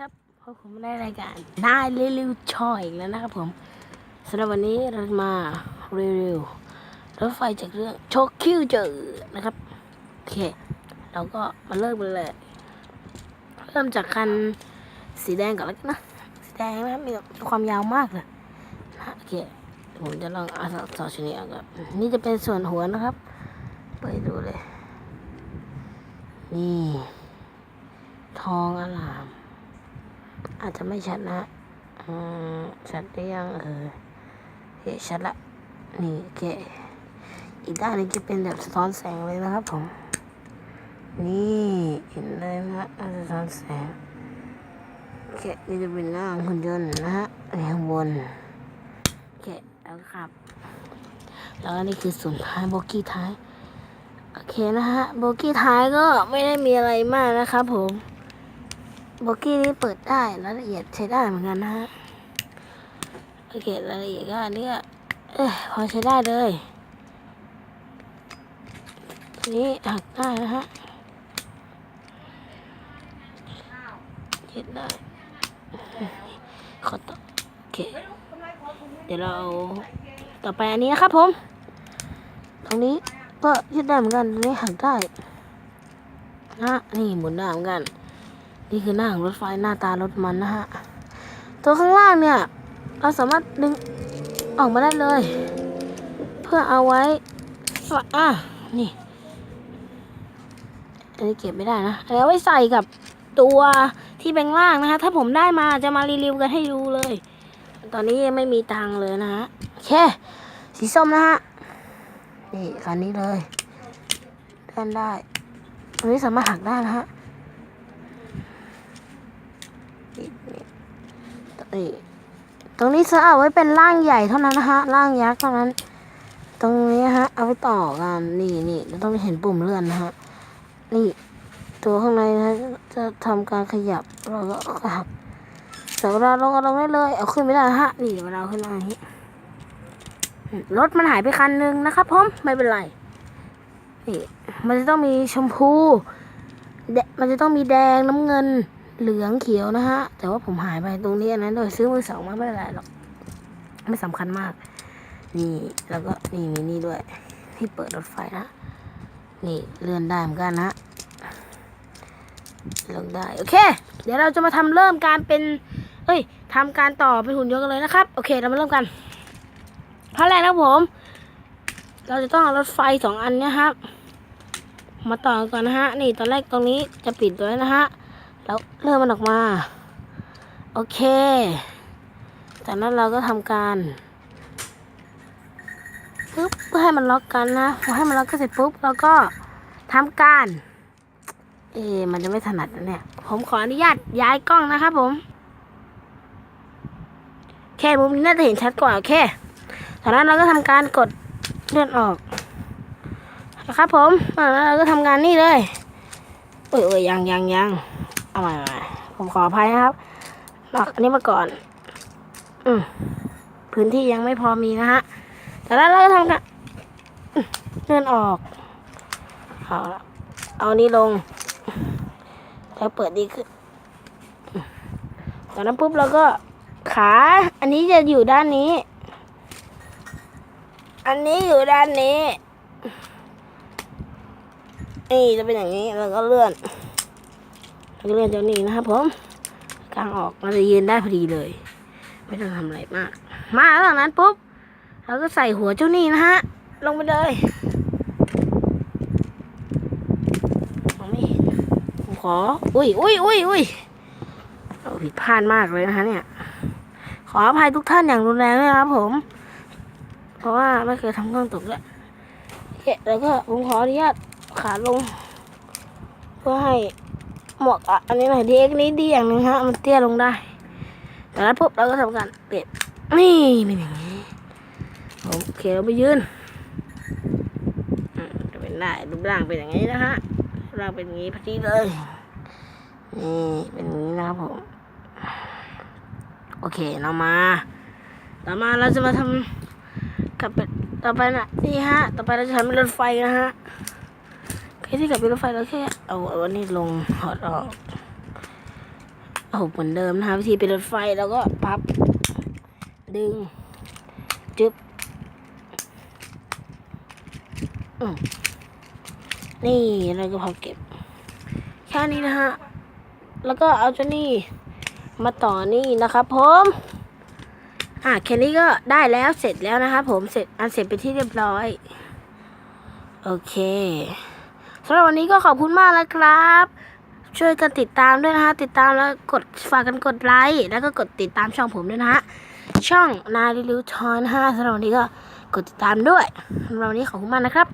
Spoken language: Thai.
ครับพบผมในรายการนายรีวิวชอยอีกแล้วนะครับผมสำหรับวันนี้เรามารีวิวรถไฟจากเรื่องโชคคิวเจอนะครับโอเค เราก็มาเริ่มเลยเริ่มจากคันสีแดงก่อนแล้วกันนะสีแดงนะมีความยาวมากเลยนะโอเคผมจะลองเอาต่อชนิดก่อนนี่จะเป็นส่วนหัวนะครับไปดูเลยนี่ทองอลาม อาจจะไม่ชัดนะอืมชัดได้ยังเออเชัดละ นี่โอเคอีกด้านนึงจะเป็นแบบสะท้อนแสงเลยนะครับผม นี่เห็นเลยนะสะท้อนแสงโอเคนี่จะเป็นหน้าของหุ่นยนต์นะฮะข้างบนโอเคแล้วครับ แล้วนี่คือส่วนท้ายโบกี้ท้าย โอเคนะฮะโบกี้ท้ายก็ไม่ได้มีอะไรมากนะครับผม โบกี้นี้เปิดได้รายละเอียดใช้ได้เหมือนกันนะฮะโอเครายละเอียดก็อันนี้ก็เอ้ยพอใช้ได้เลยนี้หักได้นะฮะเห็นได้ขอต่อโอเค เดี๋ยวเรา ต่อไปอันนี้นะครับผม ตรงนี้ก็ยืดได้เหมือนกันตรงนี้หักได้นะนี่หมุนได้เหมือนกัน นี่คือหน้าของรถไฟหน้าตารถมันนะฮะ ตัวข้างล่างเนี่ย เราสามารถดึงออกมาได้เลย เพื่อเอาไว้อะนี่ อันนี้เก็บไม่ได้นะอันนี้เอาไว้ใส่กับตัวที่แบงล่างนะคะถ้าผมได้มาจะมารีวิวกันให้ดูเลย ตอนนี้ยังไม่มีตังเลยนะฮะโอเคสีส้มนะฮะนี่คันนี้เลยเดินได้ตรงนี้สามารถหักได้นะฮะ นี่ นี่ตรงนี้จะเอาไว้เป็นร่างใหญ่เท่านั้นนะฮะร่างยักษ์เท่านั้น ตรงนี้ฮะ เอาไว้ต่อกันนี่นี่เราต้องเห็นปุ่มเลื่อนนะฮะนี่ตัวข้างในนะจะทำการขยับเราก็หักแต่เวลาลงเอาลงได้เลย เอาขึ้นไม่ได้ฮะนี่เวลาขึ้นมาอย่างนี้รถมันหายไปคันหนึงนะครับผมไม่เป็นไรนี่มันจะต้องมีชมพูแดมันจะต้องมีแดงน้ำเงิน เหลืองเขียวนะฮะ แต่ว่าผมหายไปตรงนี้อันนั้นโดยซื้อมือสองมาไม่เป็นไรหรอก ไม่สำคัญมาก นี่แล้วก็นี่มีนี่ด้วย ที่เปิดรถไฟนะ นี่เลื่อนได้เหมือนกันนะลงได้โอเค เดี๋ยวเราจะมาทำเริ่มการเป็น เอ้ยทำการต่อเป็นหุ่นยนต์กันเลยนะครับ โอเค เรามาเริ่มกันขั้นแรกนะผม เราจะต้องเอารถไฟสองอันเนี้ยครับ มาต่อก่อนนะฮะ นี่ตอนแรกตรงนี้จะปิดไว้นะฮะ แล้วเลื่อนมันออกมา โอเค จากนั้นเราก็ทำการปึ๊บเพื่อให้มันล็อกกันนะพอให้มันล็อกกันเสร็จปุ๊บเราก็ทำการ เอ มันจะไม่ถนัดนะเนี่ย ผมขออนุญาตย้ายกล้องนะครับผมโอเคมุมนี้น่าจะเห็นชัดกว่าโอเคจากนั้นเราก็ทำการกดเลื่อนออกนะครับผมอ่าแล้วเราก็ทำงานนี่เลยเอ้ยเอ้ยยังยังยัง เอาใหม่ผมขออภัยนะครับลอกอันนี้มาก่อน อืมพื้นที่ยังไม่พอมีนะฮะ แต่แล้วเราก็ทำกันเลื่อนออกเอาละเอานี้ลง แล้วเปิดดีขึ้นอืมจากนั้นปุ๊บเราก็ขา อันนี้จะอยู่ด้านนี้ อันนี้อยู่ด้านนี้ นี่จะเป็นอย่างนี้ แล้วก็เลื่อน เรียนเจ้านี่นะครับผมกลางออกเราจะยืนได้พอดีเลย ไม่ต้องทำอะไรมาก มาแล้วจากนั้นปุ๊บเราก็ใส่หัวเจ้านี่นะฮะ ลงไปเลยมองไม่เห็นผมขอ อุ้ยอุ้ยอุ้ยอุ้ยเราผิดพลาดมากเลยนะคะเนี่ย ขออภัยทุกท่านอย่างรุนแรงด้วยนะครับผม เพราะว่าไม่เคยทำเครื่องตกแล้วแล้วก็ผมขออนุญาตขาลง เพื่อให้ หมวกอะอันนี้หน่อยดีเอ็กนี้ดีอย่างหนึงฮะ มันเตี้ยลงได้จากนั้นปุ๊บเราก็ทำการเปลี่ยนนี่เป็นอย่างนี้ผมโอเคเราไปยืนจะเป็นได้รูปร่างเป็นอย่างนี้นะฮะร่างเป็นอย่างนี้พอดีเลยนี่เป็นอย่างนี้นะครับผมโอเคเรามาต่อมาเราจะมาทำกับเป็นต่อไปนะนี่ฮะ ต่อไปเราจะทำเป็นรถไฟนะฮะ แค่ที่กับรถไฟเราแค่เอาเอาอันนี้ลงถอดออกโอ้เหมือนเดิมนะคะวิธีเป็นรถไฟแล้วก็พับ ดึง จึ๊บนี่แล้วก็พับเก็บ แค่นี้นะฮะ แล้วก็เอาเจ้านี่มาต่อนี่นะครับผมอะแค่นี้ก็ได้แล้วเสร็จแล้วนะครับผมเสร็จอันเสร็จไปที่เรียบร้อย โอเค สำหรับวันนี้ก็ขอบคุณมากแล้วครับ ช่วยกันติดตามด้วยนะฮะ ติดตามแล้วกดฝากกันกดไลค์แล้วก็กดติดตามช่องผมด้วยนะฮะ ช่องนาดิลิวทอนห้าสำหรับวันนี้ก็กดติดตามด้วยสำหรับวันนี้ขอบคุณมากนะครับ